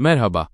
Merhaba.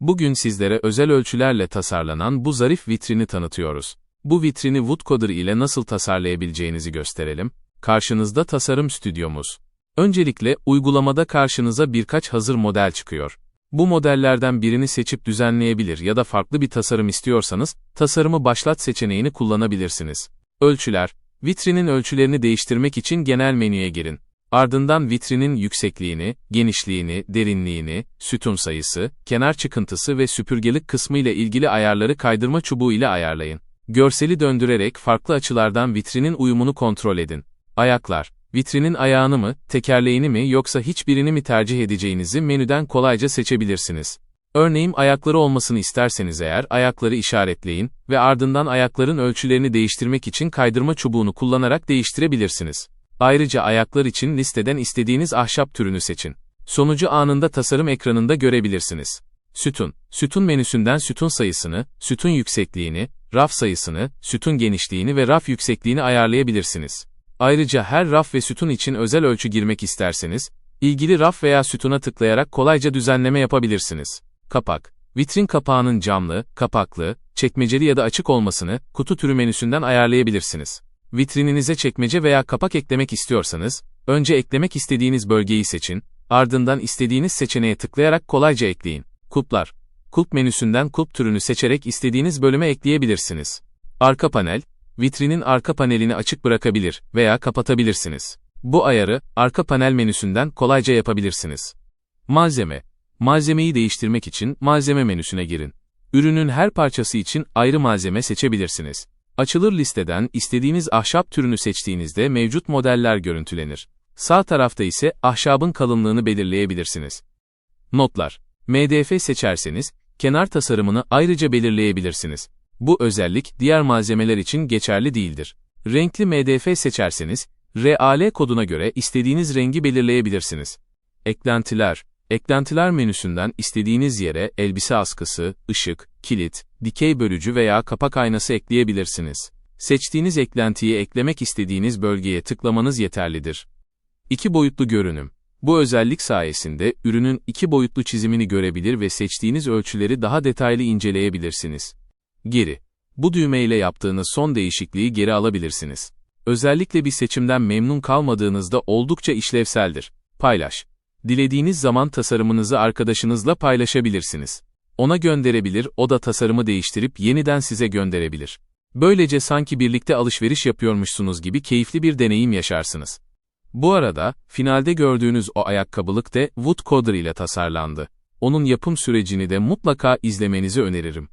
Bugün sizlere özel ölçülerle tasarlanan bu zarif vitrini tanıtıyoruz. Bu vitrini Woodcoder ile nasıl tasarlayabileceğinizi gösterelim. Karşınızda tasarım stüdyomuz. Öncelikle uygulamada karşınıza birkaç hazır model çıkıyor. Bu modellerden birini seçip düzenleyebilir ya da farklı bir tasarım istiyorsanız, tasarımı başlat seçeneğini kullanabilirsiniz. Ölçüler, vitrinin ölçülerini değiştirmek için genel menüye girin. Ardından vitrinin yüksekliğini, genişliğini, derinliğini, sütun sayısı, kenar çıkıntısı ve süpürgelik kısmı ile ilgili ayarları kaydırma çubuğu ile ayarlayın. Görseli döndürerek farklı açılardan vitrinin uyumunu kontrol edin. Ayaklar, vitrinin ayağını mı, tekerleğini mi yoksa hiçbirini mi tercih edeceğinizi menüden kolayca seçebilirsiniz. Örneğin ayakları olmasını isterseniz eğer ayakları işaretleyin ve ardından ayakların ölçülerini değiştirmek için kaydırma çubuğunu kullanarak değiştirebilirsiniz. Ayrıca ayaklar için listeden istediğiniz ahşap türünü seçin. Sonucu anında tasarım ekranında görebilirsiniz. Sütun, sütun menüsünden sütun sayısını, sütun yüksekliğini, raf sayısını, sütun genişliğini ve raf yüksekliğini ayarlayabilirsiniz. Ayrıca her raf ve sütun için özel ölçü girmek isterseniz, ilgili raf veya sütuna tıklayarak kolayca düzenleme yapabilirsiniz. Kapak, vitrin kapağının camlı, kapaklı, çekmeceli ya da açık olmasını kutu türü menüsünden ayarlayabilirsiniz. Vitrininize çekmece veya kapak eklemek istiyorsanız, önce eklemek istediğiniz bölgeyi seçin, ardından istediğiniz seçeneğe tıklayarak kolayca ekleyin. Kulplar. Kulp menüsünden kulp türünü seçerek istediğiniz bölüme ekleyebilirsiniz. Arka panel, vitrinin arka panelini açık bırakabilir veya kapatabilirsiniz. Bu ayarı, arka panel menüsünden kolayca yapabilirsiniz. Malzeme. Malzemeyi değiştirmek için malzeme menüsüne girin. Ürünün her parçası için ayrı malzeme seçebilirsiniz. Açılır listeden istediğiniz ahşap türünü seçtiğinizde mevcut modeller görüntülenir. Sağ tarafta ise ahşabın kalınlığını belirleyebilirsiniz. Notlar. MDF seçerseniz, kenar tasarımını ayrıca belirleyebilirsiniz. Bu özellik diğer malzemeler için geçerli değildir. Renkli MDF seçerseniz, RAL koduna göre istediğiniz rengi belirleyebilirsiniz. Eklentiler. Eklentiler menüsünden istediğiniz yere elbise askısı, ışık, kilit, dikey bölücü veya kapak aynası ekleyebilirsiniz. Seçtiğiniz eklentiyi eklemek istediğiniz bölgeye tıklamanız yeterlidir. İki boyutlu görünüm. Bu özellik sayesinde ürünün iki boyutlu çizimini görebilir ve seçtiğiniz ölçüleri daha detaylı inceleyebilirsiniz. Geri. Bu düğme ile yaptığınız son değişikliği geri alabilirsiniz. Özellikle bir seçimden memnun kalmadığınızda oldukça işlevseldir. Paylaş. Dilediğiniz zaman tasarımınızı arkadaşınızla paylaşabilirsiniz. Ona gönderebilir, o da tasarımı değiştirip yeniden size gönderebilir. Böylece sanki birlikte alışveriş yapıyormuşsunuz gibi keyifli bir deneyim yaşarsınız. Bu arada, finalde gördüğünüz o ayakkabılık de Woodcoder ile tasarlandı. Onun yapım sürecini de mutlaka izlemenizi öneririm.